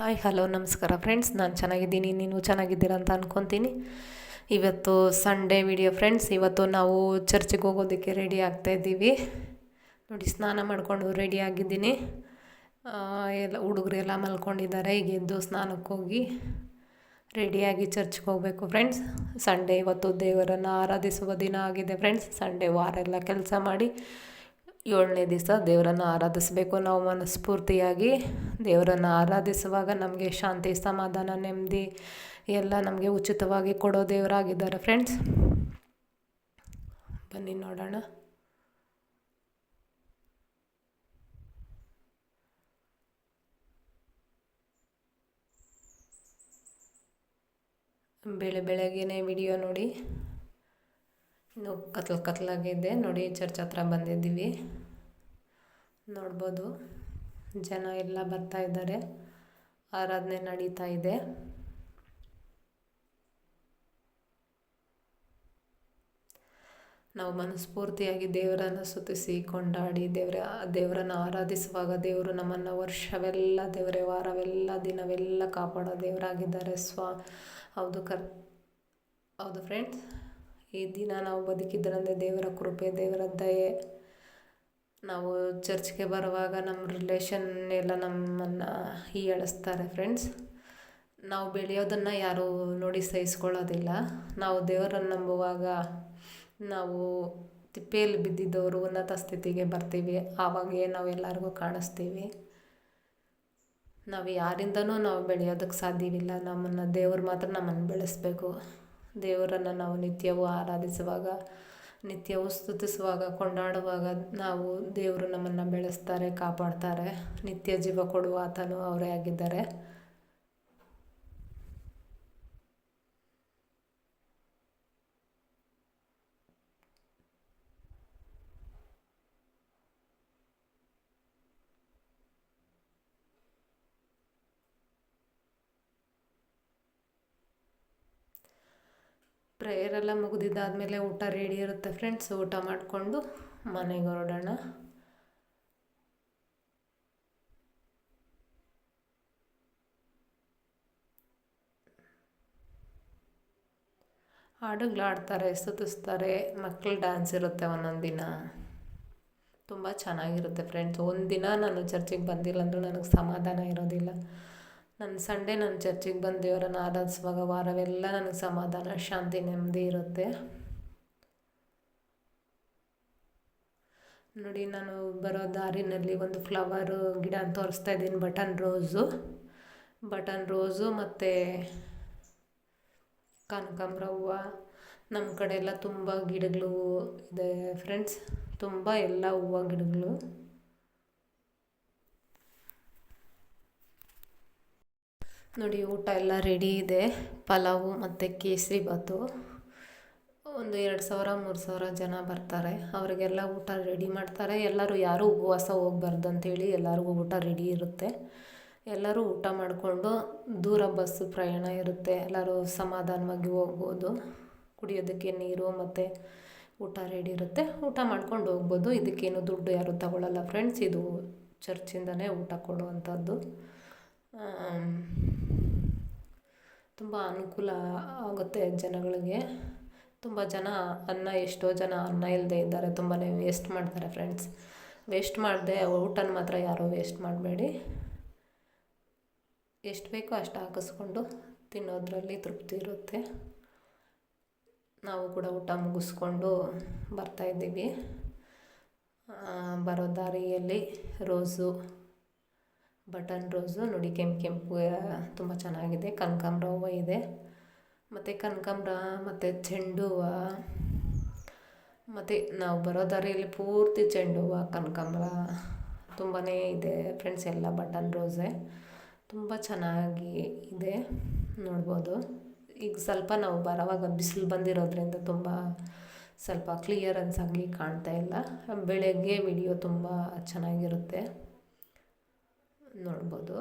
Hi, hello, ನಮಸ್ಕಾರ friends ನಾನು ಚೆನ್ನಾಗಿದ್ದೀನಿ. ನೀನು ಚೆನ್ನಾಗಿದ್ದೀರಾ ಅಂತ ಅಂದ್ಕೊತೀನಿ ಇವತ್ತು ಸಂಡೇ ವಿಡಿಯೋ ಫ್ರೆಂಡ್ಸ್ ಇವತ್ತು ನಾವು ಚರ್ಚಿಗೆ ಹೋಗೋದಕ್ಕೆ ರೆಡಿ ಆಗ್ತಾಯಿದ್ದೀವಿ ನೋಡಿ, ಸ್ನಾನ ಮಾಡಿಕೊಂಡು ರೆಡಿ ಆಗಿದ್ದೀನಿ. ಎಲ್ಲ ಹುಡುಗರೆಲ್ಲ ಮಲ್ಕೊಂಡಿದ್ದಾರೆ. ಈಗ ಎದ್ದು ಸ್ನಾನಕ್ಕೆ ಹೋಗಿ ರೆಡಿಯಾಗಿ ಚರ್ಚ್ಗೆ ಹೋಗಬೇಕು ಫ್ರೆಂಡ್ಸ್ ಸಂಡೇ ಇವತ್ತು ದೇವರನ್ನು ಆರಾಧಿಸುವ ದಿನ ಆಗಿದೆ ಫ್ರೆಂಡ್ಸ್ ಸಂಡೇ ವಾರ ಎಲ್ಲ ಕೆಲಸ ಮಾಡಿ ಏಳನೇ ದಿವಸ ದೇವರನ್ನು ಆರಾಧಿಸಬೇಕು ನಾವು ಮನಸ್ಫೂರ್ತಿಯಾಗಿ ದೇವರನ್ನು ಆರಾಧಿಸುವಾಗ ನಮಗೆ ಶಾಂತಿ, ಸಮಾಧಾನ, ನೆಮ್ಮದಿ ಎಲ್ಲ ನಮಗೆ ಉಚಿತವಾಗಿ ಕೊಡೋ ದೇವರಾಗಿದ್ದಾರೆ. ಫ್ರೆಂಡ್ಸ್ ಬನ್ನಿ ನೋಡೋಣ. ಬೆಳೆ ಬೆಳಗ್ಗೆನೇ ವಿಡಿಯೋ ನೋಡಿ. ಇನ್ನು ಕತ್ಲು ಕತ್ಲಾಗಿದೆ. ನೋಡಿ, ಚರ್ಚ್ ಹತ್ರ ಬಂದಿದ್ದೀವಿ. ನೋಡ್ಬೋದು. ಜನ ಎಲ್ಲ ಬರ್ತಾ ಇದ್ದಾರೆ. ಆರಾಧನೆ ನಡೀತಾ ಇದೆ. ನಾವು ಮನಸ್ಫೂರ್ತಿಯಾಗಿ ದೇವರನ್ನು ಸುತ್ತಿಸಿ ಕೊಂಡಾಡಿ, ದೇವರ, ದೇವರನ್ನು ಆರಾಧಿಸುವಾಗ ದೇವರು ನಮ್ಮನ್ನು ವರ್ಷವೆಲ್ಲ, ದೇವರೇ, ವಾರವೆಲ್ಲ, ದಿನವೆಲ್ಲ ಕಾಪಾಡೋ ದೇವರಾಗಿದ್ದಾರೆ. ಸ್ವ, ಹೌದು ಕರ್, ಹೌದು ಫ್ರೆಂಡ್ಸ್ ಈ ದಿನ ನಾವು ಬದುಕಿದ್ರಂದರೆ ದೇವರ ಕೃಪೆ, ದೇವರ ದಯೆ. ನಾವು ಚರ್ಚ್ಗೆ ಬರುವಾಗ ನಮ್ಮ ರಿಲೇಷನ್ ಎಲ್ಲ ನಮ್ಮನ್ನು ಹೀಯಾಳಿಸ್ತಾರೆ ಫ್ರೆಂಡ್ಸ್ ನಾವು ಬೆಳೆಯೋದನ್ನು ಯಾರೂ ನೋಡಿ ಸಹಿಸ್ಕೊಳ್ಳೋದಿಲ್ಲ. ನಾವು ದೇವರನ್ನು ನಂಬುವಾಗ ನಾವು ತಿಪ್ಪೆಯಲ್ಲಿ ಬಿದ್ದಿದ್ದವರು ಉನ್ನತ ಸ್ಥಿತಿಗೆ ಬರ್ತೀವಿ. ಆವಾಗೇ ನಾವು ಎಲ್ಲರಿಗೂ ಕಾಣಿಸ್ತೀವಿ. ನಾವು ಯಾರಿಂದನೂ ನಾವು ಬೆಳೆಯೋದಕ್ಕೆ ಸಾಧ್ಯವಿಲ್ಲ. ನಮ್ಮನ್ನು ದೇವರು ಮಾತ್ರ ನಮ್ಮನ್ನು ಬೆಳೆಸಬೇಕು. ದೇವರನ್ನು ನಾವು ನಿತ್ಯವೂ ಆರಾಧಿಸುವಾಗ, ನಿತ್ಯವೂ ಸ್ತುತಿಸುವಾಗ, ಕೊಂಡಾಡುವಾಗ ನಾವು ದೇವರು ನಮ್ಮನ್ನು ಬೆಳೆಸ್ತಾರೆ, ಕಾಪಾಡ್ತಾರೆ. ನಿತ್ಯ ಜೀವ ಕೊಡುವ ಆತನು ಅವರೇ ಆಗಿದ್ದಾರೆ. ಪ್ರೇಯರೆಲ್ಲ ಮುಗಿದಿದ್ದಾದಮೇಲೆ ಊಟ ರೆಡಿ ಇರುತ್ತೆ ಫ್ರೆಂಡ್ಸ್ ಊಟ ಮಾಡಿಕೊಂಡು ಮನೆಗೆ ಹೊರಡೋಣ. ಹಾಡುಗಳಾಡ್ತಾರೆ ಸುತ್ತಿಸ್ತಾರೆ ಮಕ್ಕಳು ಡ್ಯಾನ್ಸ್ ಇರುತ್ತೆ ಒಂದೊಂದು ದಿನ. ತುಂಬ ಚೆನ್ನಾಗಿರುತ್ತೆ ಫ್ರೆಂಡ್ಸ್ ಒಂದು ದಿನ ನಾನು ಚರ್ಚಿಗೆ ಬಂದಿಲ್ಲ ಅಂದರೂ ನನಗೆ ಸಮಾಧಾನ ಇರೋದಿಲ್ಲ. ನನ್ನ ಸಂಡೇ ನಾನು ಚರ್ಚಿಗೆ ಬಂದು ದೇವರನ್ನು ಆರಾಧಿಸುವಾಗ ವಾರವೆಲ್ಲ ನನಗೆ ಸಮಾಧಾನ, ಶಾಂತಿ, ನೆಮ್ಮದಿ ಇರುತ್ತೆ. ನೋಡಿ, ನಾನು ಬರೋ ದಾರಿನಲ್ಲಿ ಒಂದು ಫ್ಲವರು, ಗಿಡ ತೋರಿಸ್ತಾ ಇದ್ದೀನಿ ಬಟನ್ ರೋಸು. ಬಟನ್ ರೋಸು ಮತ್ತು ಕನಕಾಂಬ್ರ ಹೂವು. ನಮ್ಮ ಕಡೆ ಎಲ್ಲ ತುಂಬ ಗಿಡಗಳು ಇದೆ ಫ್ರೆಂಡ್ಸ್ ತುಂಬ ಎಲ್ಲ ಹೂವು ಗಿಡಗಳು. ನೋಡಿ, ಊಟ ಎಲ್ಲ ರೆಡಿ ಇದೆ. ಪಲಾವು ಮತ್ತು ಕೇಸರಿ ಬಾತು ಒಂದು ಎರಡು ಸಾವಿರ, ಮೂರು ಸಾವಿರ ಜನ ಬರ್ತಾರೆ. ಅವರಿಗೆಲ್ಲ ಊಟ ರೆಡಿ ಮಾಡ್ತಾರೆ. ಎಲ್ಲರೂ ಯಾರೂ ಉಪವಾಸ ಹೋಗ್ಬಾರ್ದು ಅಂತೇಳಿ ಎಲ್ಲರಿಗೂ ಊಟ ರೆಡಿ ಇರುತ್ತೆ. ಎಲ್ಲರೂ ಊಟ ಮಾಡಿಕೊಂಡು ದೂರ ಬಸ್ ಪ್ರಯಾಣ ಇರುತ್ತೆ. ಎಲ್ಲರೂ ಸಮಾಧಾನವಾಗಿ ಹೋಗ್ಬೋದು. ಕುಡಿಯೋದಕ್ಕೆ ನೀರು ಮತ್ತು ಊಟ ರೆಡಿ ಇರುತ್ತೆ. ಊಟ ಮಾಡ್ಕೊಂಡು ಹೋಗ್ಬೋದು. ಇದಕ್ಕೇನು ದುಡ್ಡು ಯಾರೂ ತಗೊಳ್ಳಲ್ಲ ಫ್ರೆಂಡ್ಸ್ ಇದು ಚರ್ಚಿಂದನೇ ಊಟ ಕೊಡುವಂಥದ್ದು. ತುಂಬ ಅನುಕೂಲ ಆಗುತ್ತೆ ಜನಗಳಿಗೆ. ತುಂಬ ಜನ ಅನ್ನ, ಎಷ್ಟೋ ಜನ ಅನ್ನ ಇಲ್ಲದೆ ಇದ್ದಾರೆ. ತುಂಬಾ ವೇಸ್ಟ್ ಮಾಡ್ತಾರೆ ಫ್ರೆಂಡ್ಸ್ ವೇಸ್ಟ್ ಮಾಡದೆ, ಊಟನ ಮಾತ್ರ ಯಾರೂ ವೇಸ್ಟ್ ಮಾಡಬೇಡಿ. ಎಷ್ಟು ಬೇಕೋ ಅಷ್ಟು ಹಾಕಿಸ್ಕೊಂಡು ತಿನ್ನೋದ್ರಲ್ಲಿ ತೃಪ್ತಿ ಇರುತ್ತೆ. ನಾವು ಕೂಡ ಊಟ ಮುಗಿಸ್ಕೊಂಡು ಬರ್ತಾಯಿದ್ದೀವಿ ಬರೋ ದಾರಿಯಲ್ಲಿ ರೋಸು ಬಟನ್ ರೋಸು, ನೋಡಿ ಕೆಂಪು ಕೆಂಪು ತುಂಬ ಚೆನ್ನಾಗಿದೆ. ಕನಕಾಂಬ್ರ ಹೂವು ಇದೆ. ಮತ್ತು ಕನಕಾಂಬ್ರ, ಮತ್ತು ಚೆಂಡು ಹೂವು. ಮತ್ತು ನಾವು ಬರೋ ದಾರಿಯಲ್ಲಿ ಪೂರ್ತಿ ಚೆಂಡು ಹೂವು, ಕನಕಾಂಬ್ರ ತುಂಬಾ ಇದೆ. ಫ್ರೆಂಡ್ಸ್ ಎಲ್ಲ ಬಟನ್ ರೋಸೆ. ತುಂಬ ಚೆನ್ನಾಗಿ ಇದೆ. ನೋಡ್ಬೋದು. ಈಗ ಸ್ವಲ್ಪ ನಾವು ಬರೋವಾಗ ಬಿಸಿಲು ಬಂದಿರೋದ್ರಿಂದ ತುಂಬ ಸ್ವಲ್ಪ ಕ್ಲಿಯರೆನ್ಸ್ ಆಗಿ ಕಾಣ್ತಾ ಇಲ್ಲ. ಬೆಳಗ್ಗೆ ವಿಡಿಯೋ ತುಂಬ ಚೆನ್ನಾಗಿರುತ್ತೆ. ನೋಡ್ಬೋದು.